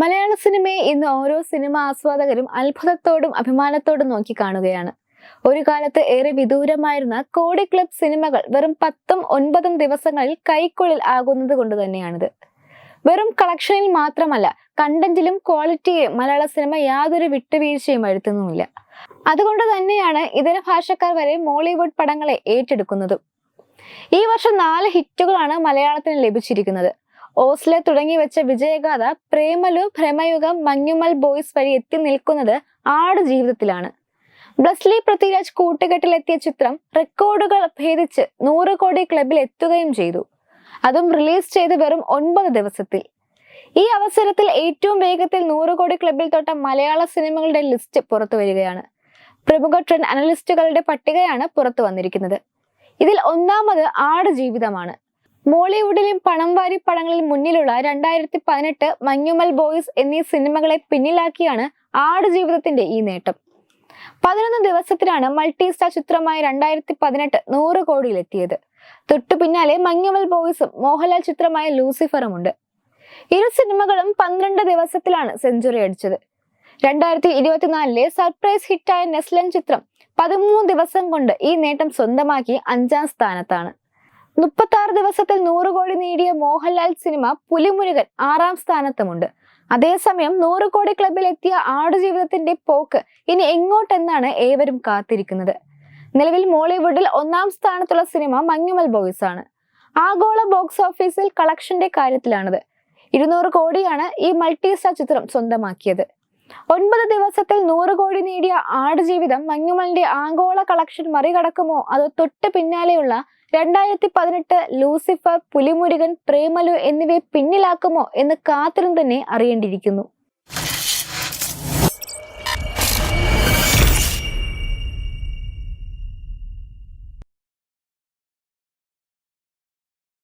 മലയാള സിനിമയെ ഇന്ന് ഓരോ സിനിമ ആസ്വാദകരും അത്ഭുതത്തോടും അഭിമാനത്തോടും നോക്കി കാണുകയാണ്. ഒരു കാലത്ത് ഏറെ വിദൂരമായിരുന്ന കോടി ക്ലബ് സിനിമകൾ വെറും പത്തും ഒൻപതും ദിവസങ്ങളിൽ കൈക്കുള്ളിൽ ആകുന്നത് കൊണ്ട് തന്നെയാണിത്. വെറും കളക്ഷനിൽ മാത്രമല്ല കണ്ടന്റിലും ക്വാളിറ്റിയെ മലയാള സിനിമ യാതൊരു വിട്ടുവീഴ്ചയും വരുത്തുന്നുമില്ല. അതുകൊണ്ട് തന്നെയാണ് ഇതര ഭാഷക്കാർ വരെ മോളിവുഡ് പടങ്ങളെ ഏറ്റെടുക്കുന്നതും. ഈ വർഷം നാല് ഹിറ്റുകളാണ് മലയാളത്തിന് ലഭിച്ചിരിക്കുന്നത്. ഓസ്ലെ തുടങ്ങി വെച്ച വിജയഗാഥ പ്രേമലു ഭ്രമയുഗം മഞ്ഞുമൽ ബോയ്സ് വഴി എത്തി നിൽക്കുന്നത് ആട് ജീവിതത്തിലാണ്. ബ്ലസ്ലി പൃഥ്വിരാജ് കൂട്ടുകെട്ടിലെത്തിയ ചിത്രം റെക്കോർഡുകൾ ഭേദിച്ച് നൂറ് കോടി ക്ലബിൽ എത്തുകയും ചെയ്തു. അതും റിലീസ് ചെയ്ത് വെറും ഒൻപത് ദിവസത്തിൽ. ഈ അവസരത്തിൽ ഏറ്റവും വേഗത്തിൽ നൂറ് കോടി ക്ലബിൽ തൊട്ട മലയാള സിനിമകളുടെ ലിസ്റ്റ് പുറത്തു വരികയാണ്. പ്രമുഖ ട്രെൻഡ് അനലിസ്റ്റുകളുടെ പട്ടികയാണ് പുറത്തു വന്നിരിക്കുന്നത്. ഇതിൽ ഒന്നാമത് ആട് ജീവിതമാണ്. മോളിവുഡിലെയും പണം വാരി പടങ്ങളിൽ മുന്നിലുള്ള രണ്ടായിരത്തി പതിനെട്ട് മഞ്ഞുമൽ ബോയ്സ് എന്നീ സിനിമകളെ പിന്നിലാക്കിയാണ് ആടുജീവിതത്തിന്റെ ഈ നേട്ടം. പതിനൊന്ന് ദിവസത്തിലാണ് മൾട്ടി സ്റ്റാർ ചിത്രമായ രണ്ടായിരത്തി പതിനെട്ട് നൂറ് കോടിയിലെത്തിയത്. തൊട്ടു പിന്നാലെ മഞ്ഞുമൽ ബോയ്സും മോഹൻലാൽ ചിത്രമായ ലൂസിഫറും ഉണ്ട് ഇരു സിനിമകളും പന്ത്രണ്ട് ദിവസത്തിലാണ് സെഞ്ചുറി അടിച്ചത്. രണ്ടായിരത്തി ഇരുപത്തിനാലിലെ സർപ്രൈസ് ഹിറ്റായ നെസ്ലൻ ചിത്രം പതിമൂന്ന് ദിവസം കൊണ്ട് ഈ നേട്ടം സ്വന്തമാക്കി അഞ്ചാം സ്ഥാനത്താണ്. മുപ്പത്തി ആറ് ദിവസത്തിൽ നൂറ് കോടി നേടിയ മോഹൻലാൽ സിനിമ പുലിമുരുകൻ ആറാം സ്ഥാനത്തുമുണ്ട്. അതേസമയം നൂറ് കോടി ക്ലബിൽ എത്തിയ ആടുജീവിതത്തിന്റെ പോക്ക് ഇനി എങ്ങോട്ടെന്നാണ് ഏവരും കാത്തിരിക്കുന്നത്. നിലവിൽ മോളിവുഡിൽ ഒന്നാം സ്ഥാനത്തുള്ള സിനിമ മഞ്ഞുമൽ ബോയ്സ് ആണ്. ആഗോള ബോക്സ് ഓഫീസിൽ കളക്ഷന്റെ കാര്യത്തിലാണത്. ഇരുന്നൂറ് കോടിയാണ് ഈ മൾട്ടിസ്റ്റാർ ചിത്രം സ്വന്തമാക്കിയത്. ഒൻപത് ദിവസത്തിൽ നൂറ് കോടി നേടിയ ആടുജീവിതം മഞ്ഞുമലിന്റെ ആഗോള കളക്ഷൻ മറികടക്കുമോ അതോ തൊട്ട് പിന്നാലെയുള്ള രണ്ടായിരത്തി പതിനെട്ട് ലൂസിഫർ പുലിമുരുകൻ പ്രേമലു എന്നിവയെ പിന്നിലാക്കുമോ എന്ന് കാത്തിരും തന്നെ അറിയേണ്ടിയിരിക്കുന്നു.